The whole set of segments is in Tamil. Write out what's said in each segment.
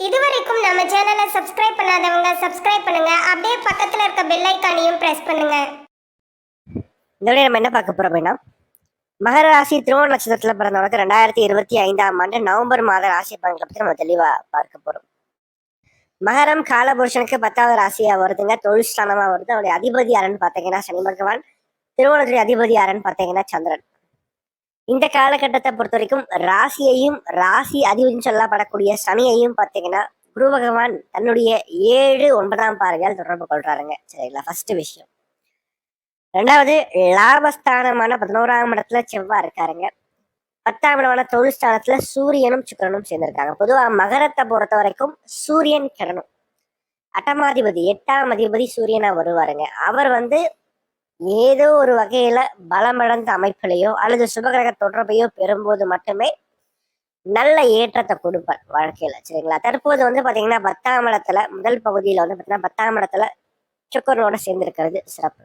இதுவரைக்கும் நம்ம சேனலை சப்ஸ்கிரைப் பண்ணாதவங்க சப்ஸ்கிரைப் பண்ணுங்க. அப்படியே பக்கத்துல இருக்க பெல் ஐக்கானையும் பிரஸ் பண்ணுங்க. இந்த விட நம்ம என்ன பார்க்க போறோம் அப்படின்னா மகர ராசி திருவோண நட்சத்திரத்துல பிறந்தவங்களுக்கு ரெண்டாயிரத்தி இருபத்தி ஐந்தாம் ஆண்டு நவம்பர் மாத ராசி பலன்களை பத்தி நம்ம தெளிவா பார்க்க போறோம். மகரம் காலபுருஷனுக்கு பத்தாவது ராசியா வருதுங்க. தொழில் ஸ்தானமா வருது. அவருடைய அதிபதி யாருன்னு பார்த்தீங்கன்னா சனி பகவான். திருவோணத்துடைய அதிபதி யாருன்னு பார்த்தீங்கன்னா சந்திரன். இந்த காலகட்டத்தை பொறுத்த வரைக்கும் ராசியையும் ராசி அதிபதினு சொல்லப்படக்கூடிய சனியையும் பார்த்தீங்கன்னா குரு பகவான் தன்னுடைய ஏழு ஒன்பதாம் பார்வையால் தொடர்பு கொள்றாருங்க. சரிங்களா? ஃபர்ஸ்ட் விஷயம். ரெண்டாவது லாபஸ்தானமான பதினோராம் இடத்துல செவ்வாய் இருக்காருங்க. பத்தாம் இடமான தொழில் ஸ்தானத்துல சூரியனும் சுக்கிரனும் சேர்ந்திருக்காங்க. பொதுவா மகரத்தை பொறுத்த வரைக்கும் சூரியன் கிரணும். அட்டமாதிபதி எட்டாம் அதிபதி சூரியனா வருவாருங்க. அவர் வந்து ஏதோ ஒரு வகையில பலமடைந்த அமைப்பிலையோ அல்லது சுபகிரக தொடர்பையோ பெறும்போது மட்டுமே நல்ல ஏற்றத்தை கொடுப்பார் வாழ்க்கையில சரிங்களா? தற்போது வந்து பாத்தீங்கன்னா பத்தாம் இடத்துல முதல் பகுதியில வந்து பாத்தீங்கன்னா பத்தாம் இடத்துல சுக்கரனோட சேர்ந்திருக்கிறது சிறப்பு.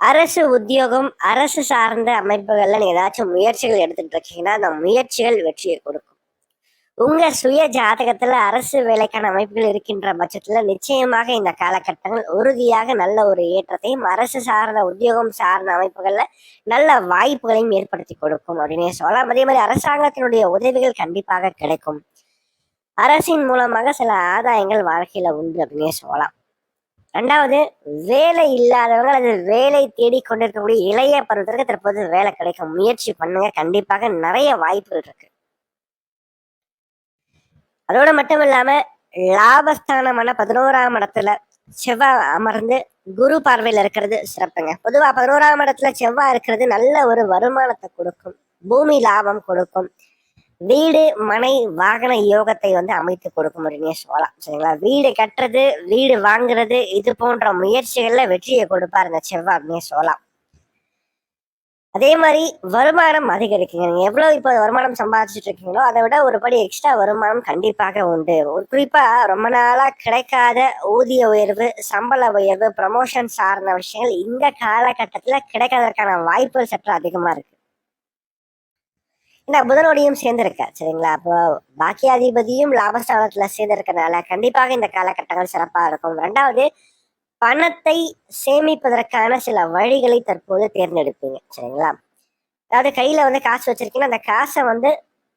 அரசு உத்தியோகம் அரசு சார்ந்த அமைப்புகள்ல நீங்க ஏதாச்சும் முயற்சிகள் எடுத்துட்டு இருக்கீங்கன்னா அந்த முயற்சிகள் வெற்றியை கொடுக்கும். உங்க சுய ஜாதகத்துல அரசு வேலைக்கான அமைப்புகள் இருக்கின்ற பட்சத்துல நிச்சயமாக இந்த காலகட்டங்கள் உறுதியாக நல்ல ஒரு ஏற்றத்தையும் அரசு சார்ந்த உத்தியோகம் சார்ந்த அமைப்புகள்ல நல்ல வாய்ப்புகளையும் ஏற்படுத்தி கொடுக்கும் அப்படின்னு சொல்லலாம். அதே மாதிரி அரசாங்கத்தினுடைய உதவிகள் கண்டிப்பாக கிடைக்கும். அரசின் மூலமாக சில ஆதாயங்கள் வாழ்க்கையில உண்டு அப்படின்னு சொல்லலாம். ரெண்டாவது வேலை இல்லாதவங்க அது வேலை தேடி கொண்டிருக்கக்கூடிய இளைய பருவத்திற்கு தற்போது வேலை கிடைக்கும் முயற்சி பண்ணுங்க. கண்டிப்பாக நிறைய வாய்ப்புகள் இருக்கு. அதோட மட்டும் இல்லாம லாபஸ்தானமான பதினோராம் இடத்துல செவ்வாய் அமர்ந்து குரு பார்வையில் இருக்கிறது சிறப்புங்க. பொதுவா பதினோராம் இடத்துல செவ்வாய் இருக்கிறது நல்ல ஒரு வருமானத்தை கொடுக்கும். பூமி லாபம் கொடுக்கும். வீடு மனை வாகன யோகத்தை வந்து அமைத்து கொடுக்கும் அப்படின்னே சொல்லலாம். சரிங்களா? வீடு கட்டுறது வீடு வாங்குறது இது போன்ற முயற்சிகள்ல வெற்றியை கொடுப்பாருங்க செவ்வாய் அப்படின்னே சொல்லலாம். அதே மாதிரி வருமானம் அதிகரிக்குங்க. நீங்கள் எவ்வளவு இப்போ வருமானம் சம்பாதிச்சுட்டு இருக்கீங்களோ அதை விட ஒரு படி எக்ஸ்ட்ரா வருமானம் கண்டிப்பாக உண்டு. ஒரு குறிப்பா ரொம்ப நாளா கிடைக்காத ஊதிய உயர்வு சம்பள உயர்வு ப்ரமோஷன் சார்ந்த விஷயங்கள் இந்த காலகட்டத்துல கிடைக்காததற்கான வாய்ப்புகள் சற்று அதிகமா இருக்கு. இந்த புதனோடையும் சேர்ந்திருக்க சரிங்களா? அப்போ பாக்கியாதிபதியும் லாபஸ்தானத்தில் சேர்ந்திருக்கனால கண்டிப்பாக இந்த காலகட்டங்கள் சிறப்பாக இருக்கும். ரெண்டாவது பணத்தை சேமிப்பதற்கான சில வழிகளை தற்போது தேர்ந்தெடுப்பீங்க. சரிங்களா? அதாவது கையில வந்து காசு வச்சிருக்கீங்கன்னா அந்த காசை வந்து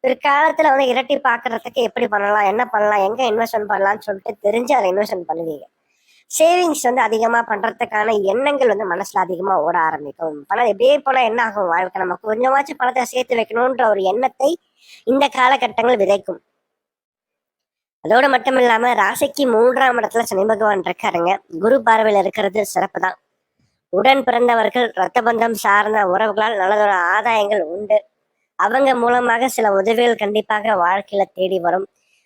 பிற்காலத்துல வந்து இரட்டி பாக்குறதுக்கு எப்படி பண்ணலாம் என்ன பண்ணலாம் எங்க இன்வெஸ்ட்மெண்ட் பண்ணலாம்னு சொல்லிட்டு தெரிஞ்சு அதை இன்வெஸ்ட்மெண்ட் பண்ணுவீங்க. சேவிங்ஸ் வந்து அதிகமா பண்றதுக்கான எண்ணங்கள் வந்து மனசுல அதிகமா ஓட ஆரம்பிக்கும். பணம் எப்படியே போனா என்ன ஆகும் வாழ்க்கை? நம்ம கொஞ்சமாச்சும் பணத்தை சேர்த்து வைக்கணும்ன்ற ஒரு எண்ணத்தை இந்த காலகட்டங்கள் விதைக்கும். அதோட மட்டும் இல்லாம ராசிக்கு மூன்றாம் இடத்துல சனி பகவான் இருக்காருங்க. குரு பார்வையில இருக்கிறது சிறப்பு தான் உடன் பிறந்தவர்கள் ரத்த பந்தம் சார்ந்த உறவுகளால் நல்லதொரு ஆதாயங்கள் உண்டு. அவங்க மூலமாக சில உதவிகள் கண்டிப்பாக வாழ்க்கையில தேடி வரும்.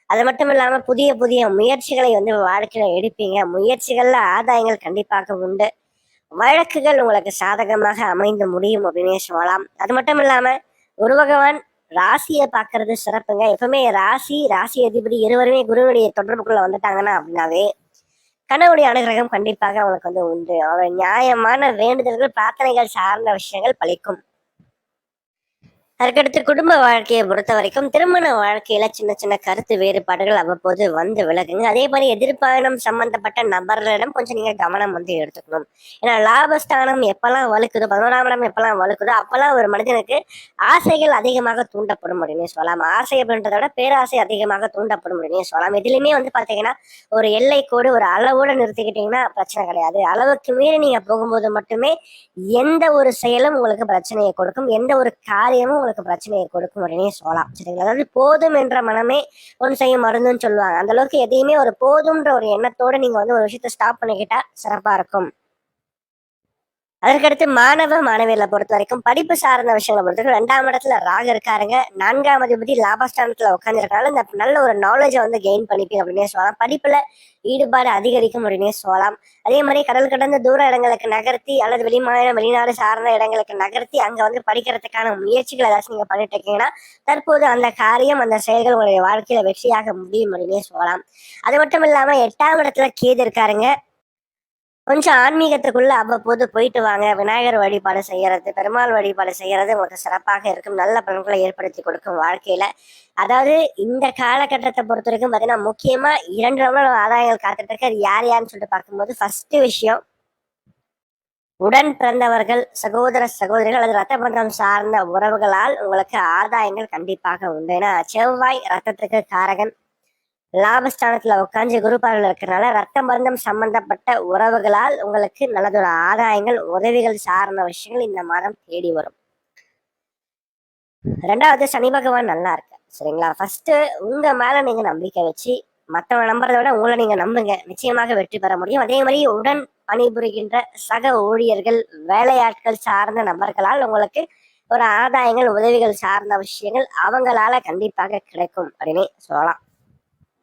அது மட்டும் இல்லாம புதிய புதிய முயற்சிகளை வந்து வாழ்க்கையில எடுப்பீங்க. முயற்சிகள்ல ஆதாயங்கள் கண்டிப்பாக உண்டு. வழக்குகள் உங்களுக்கு சாதகமாக அமைந்து முடியும் அப்படின்னு சொல்லலாம். அது மட்டும் இல்லாம ஒரு பகவான் ராசியை பார்க்கறது சிறப்புங்க. எப்பவுமே ராசி ராசி அதிபதி இருவருமே குருவுடைய தொடர்புக்குள்ள வந்துட்டாங்கன்னா அப்படின்னாவே கனவுடைய அனுகிரகம் கண்டிப்பாக அவங்களுக்கு வந்து உண்டு. அவரோட நியாயமான வேண்டுதல்கள் பிரார்த்தனைகள் சார்ந்த விஷயங்கள் பழிக்கும். அதற்கடுத்து குடும்ப வாழ்க்கையை பொறுத்த வரைக்கும் திருமண வாழ்க்கையில சின்ன சின்ன கருத்து வேறுபாடுகள் அவ்வப்போது வந்து விலகுங்க. அதே மாதிரி எதிர்பாயணம் சம்பந்தப்பட்ட நபர்களிடம் கொஞ்சம் நீங்க கவனம் வந்து எடுத்துக்கணும். ஏன்னா லாபஸ்தானம் எப்பெல்லாம் வலுக்குதோ பதினோராம் இடம் எப்பெல்லாம் வலுக்குதோ அப்பெல்லாம் ஒரு மனிதனுக்கு ஆசைகள் அதிகமாக தூண்டப்படும் அப்படின்னு சொல்லலாம். ஆசை அப்படின்றத விட பேராசை அதிகமாக தூண்டப்படும் அப்படின்னு சொல்லலாம். எதுலையுமே வந்து பாத்தீங்கன்னா ஒரு எல்லை கோடு ஒரு அளவோட நிறுத்திக்கிட்டீங்கன்னா பிரச்சனை கிடையாது. அளவுக்கு மீறி நீங்க போகும்போது மட்டுமே எந்த ஒரு செயலும் உங்களுக்கு பிரச்சனையை கொடுக்கும். எந்த ஒரு காரியமும் உங்களுக்கு பிரச்சனையை கொடுக்கும் உடனே சொல்லலாம். சரிங்களா? அதாவது போதும் என்ற மனமே ஒன்று செய்யும் மருந்துன்னு சொல்லுவாங்க. அந்த அளவுக்கு எதையுமே ஒரு போதும்ன்ற ஒரு எண்ணத்தோட நீங்க வந்து ஒரு விஷயத்த ஸ்டாப் பண்ணிக்கிட்டா சிறப்பா இருக்கும். அதற்கடுத்து மாணவ மாணவியர்களை பொறுத்த வரைக்கும் படிப்பு சார்ந்த விஷயங்களை பொறுத்த வரைக்கும் ரெண்டாம் இடத்துல ராக இருக்காருங்க. நான்காம் அதிபதி லாபஸ்தானத்துல உட்காந்துருக்கனால இந்த நல்ல ஒரு நாலேஜை வந்து கெயின் பண்ணிப்பீங்க அப்படின்னே சொல்லலாம். படிப்புல ஈடுபாடு அதிகரிக்கும் அப்படின்னே சொல்லலாம். அதே மாதிரி கடல் கடந்த தூர இடங்களுக்கு நகர்த்தி அல்லது வெளிமாநிலம் வெளிநாடு சார்ந்த இடங்களுக்கு நகர்த்தி அங்க வந்து படிக்கிறதுக்கான முயற்சிகள் ஏதாச்சும் நீங்க பண்ணிட்டு இருக்கீங்கன்னா தற்போது அந்த காரியம் அந்த செயல்கள் உங்களுடைய வாழ்க்கையில வெற்றியாக முடியும் அப்படின்னே சொல்லலாம். அது மட்டும் இல்லாம எட்டாம் இடத்துல கேது இருக்காருங்க. கொஞ்சம் ஆன்மீகத்துக்குள்ள அவ்வப்போது போயிட்டு வாங்க. விநாயகர் வழிபாடு செய்யறது பெருமாள் வழிபாடு செய்யறது உங்களுக்கு சிறப்பாக இருக்கும். நல்ல பலன்களை ஏற்படுத்தி கொடுக்கும் வாழ்க்கையில. அதாவது இந்த காலகட்டத்தை பொறுத்த வரைக்கும் பாத்தீங்கன்னா முக்கியமா இரண்டு ரவுண்ட் ஆதாயங்கள் காத்துட்டு இருக்கு. அது யார் யாருன்னு சொல்லிட்டு பார்க்கும்போது ஃபர்ஸ்ட் விஷயம் உடன் பிறந்தவர்கள் சகோதர சகோதரிகள் அல்லது ரத்த பந்தம் சார்ந்த உறவுகளால் உங்களுக்கு ஆதாயங்கள் கண்டிப்பாக உண்டு. ஏன்னா செவ்வாய் ரத்தத்துக்கு காரகன். லாபஸ்தானத்துல உட்காந்து குருபாரில் இருக்கிறனால ரத்த பந்தம் சம்பந்தப்பட்ட உறவுகளால் உங்களுக்கு நல்லதொரு ஆதாயங்கள் உதவிகள் சார்ந்த விஷயங்கள் இந்த மாதம் தேடி வரும். ரெண்டாவது சனி பகவான் நல்லா இருக்கு சரிங்களா? ஃபர்ஸ்ட் உங்க மேல நீங்க நம்பிக்கை வச்சு மற்றவங்க நம்புறதை விட உங்களை நீங்க நம்புங்க. நிச்சயமாக வெற்றி பெற முடியும். அதே மாதிரி உடன் பணிபுரிகின்ற சக ஊழியர்கள் வேலையாட்கள் சார்ந்த நபர்களால் உங்களுக்கு ஒரு ஆதாயங்கள் உதவிகள் சார்ந்த விஷயங்கள் அவங்களால கண்டிப்பாக கிடைக்கும் அப்படின்னு சொல்லலாம்.